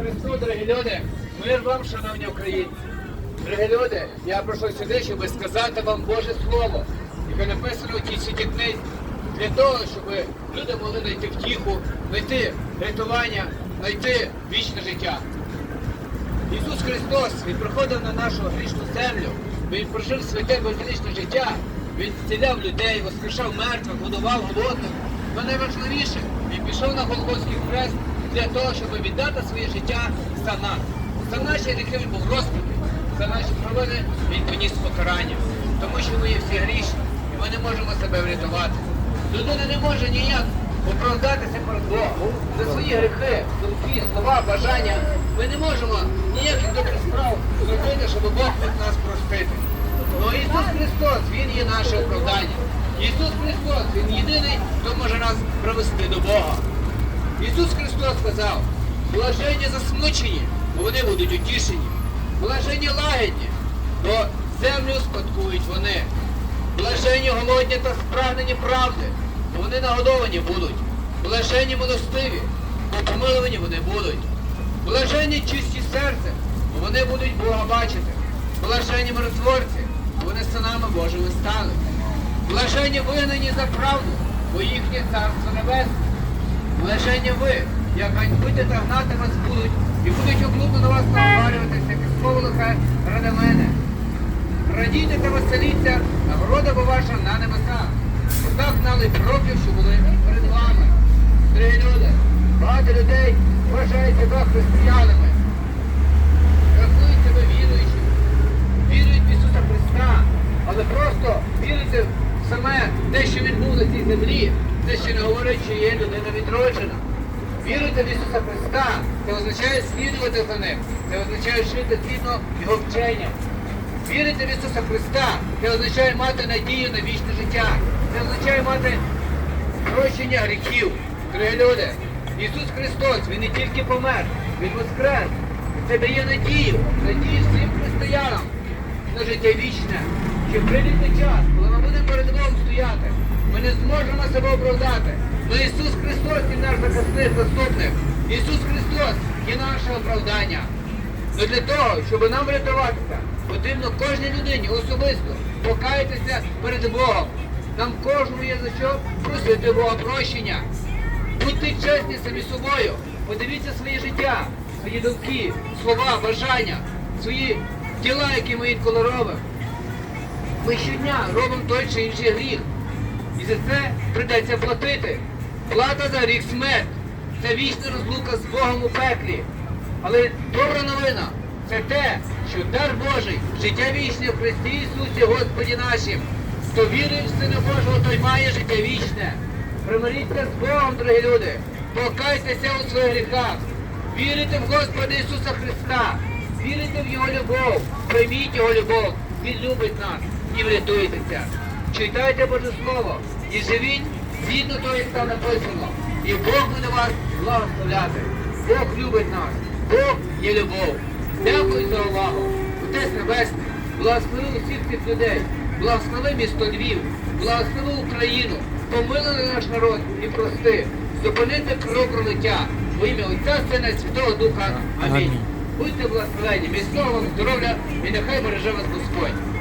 Христу, дорогі люди, мир вам, шановні українці. Дорогі люди, я прийшов сюди, щоб сказати вам Боже Слово, яке написано у тій святій книзі, для того, щоб люди могли знайти втіху, знайти рятування, знайти вічне життя. Ісус Христос, Він приходив на нашу грішну землю, Він прожив святе безлічне життя, Він зціляв людей, воскрешав мертвих, годував голодних. Але найважливіше, Він пішов на Голгофський хрест для того, щоб віддати своє життя за нас. За наші гріхи був розпитий, за наші провини Він поніс покарання. Тому що ми є всі грішні, і ми не можемо себе врятувати. Людина не може ніяк оправдатися перед Богом за свої гріхи, думки, слова, бажання. Ми не можемо ніяких добрих справ зробити, щоб Бог міг нас простити. Ну Ісус Христос, Він є наше оправдання. Ісус Христос, Він єдиний, хто може нас привести до Бога. Ісус Христос сказав, блажені засмучені, бо вони будуть утішені. Блажені лагідні, бо землю спадкують вони. Блажені голодні та спрагнені правди, бо вони нагодовані будуть. Блажені милостиві, бо помилувані вони будуть. Блажені чисті серцем, бо вони будуть Бога бачити. Блажені миротворці, бо вони синами Божими стануть. Блажені вигнані за правду, бо їхнє царство небесне. Блажені ви, як ганьбити та гнати вас будуть, і будуть облудно на вас наговарюватися, як слово лихе ради мене. Радійте та веселіться, нагорода бо ваша на небесах. Так гнали проків, що були перед вами. Дорогі люди, багато людей вважають себе християнами. Рахують себе віруючими, вірують в Ісуса Христа, але просто вірите в саме те, що Він був на цій землі, не говорить, що є людина відроджена. Вірити в Ісуса Христа, це означає слідувати за ним, це означає жити згідно Його вчення. Вірити в Ісуса Христа, це означає мати надію на вічне життя. Це означає мати прощення гріхів. Дорогі люди, Ісус Христос, Він не тільки помер, Він воскрес. Це дає надію, надію всім християнам на життя вічне, що прийде час, коли ми будемо перед Богом стояти, ми не зможемо себе оправдати. Но Ісус Христос є наш захисник, заступник. Ісус Христос є наше оправдання. Ну для того, щоб нам врятуватися, потрібно кожній людині особисто покаятися перед Богом. Нам кожному є за що просити Бога прощення. Будьте чесні самі собою. Подивіться своє життя, свої думки, слова, бажання, свої діла, які ми інколи робимо. Ми щодня робимо той чи інший гріх. І за це придеться платити. Плата за гріх смерть. Це вічна розлука з Богом у пеклі. Але добра новина це те, що дар Божий, життя вічне в Христі Ісусі Господі нашим. Хто вірує в Сина Божого, той має життя вічне. Примиріться з Богом, дорогі люди. Покайтеся у своїх гріхах. Вірите в Господа Ісуса Христа. Вірите в Його любов. Прийміть Його любов. Він любить нас і врятуєтеся. Читайте Боже Слово і живіть згідно того, як там написано. І Бог буде вас благословляти. Бог любить нас. Бог є любов. Дякую за увагу. Отець Небесний, благослови усіх цих людей, благослови місто Львів, благослови Україну, помилуй наш народ і прости, зупинити кров пролиття. Во ім'я Отця Сина і Святого Духа. Амінь. Амінь. Будьте благословені, міцного вам здоров'я і нехай береже вас Господь.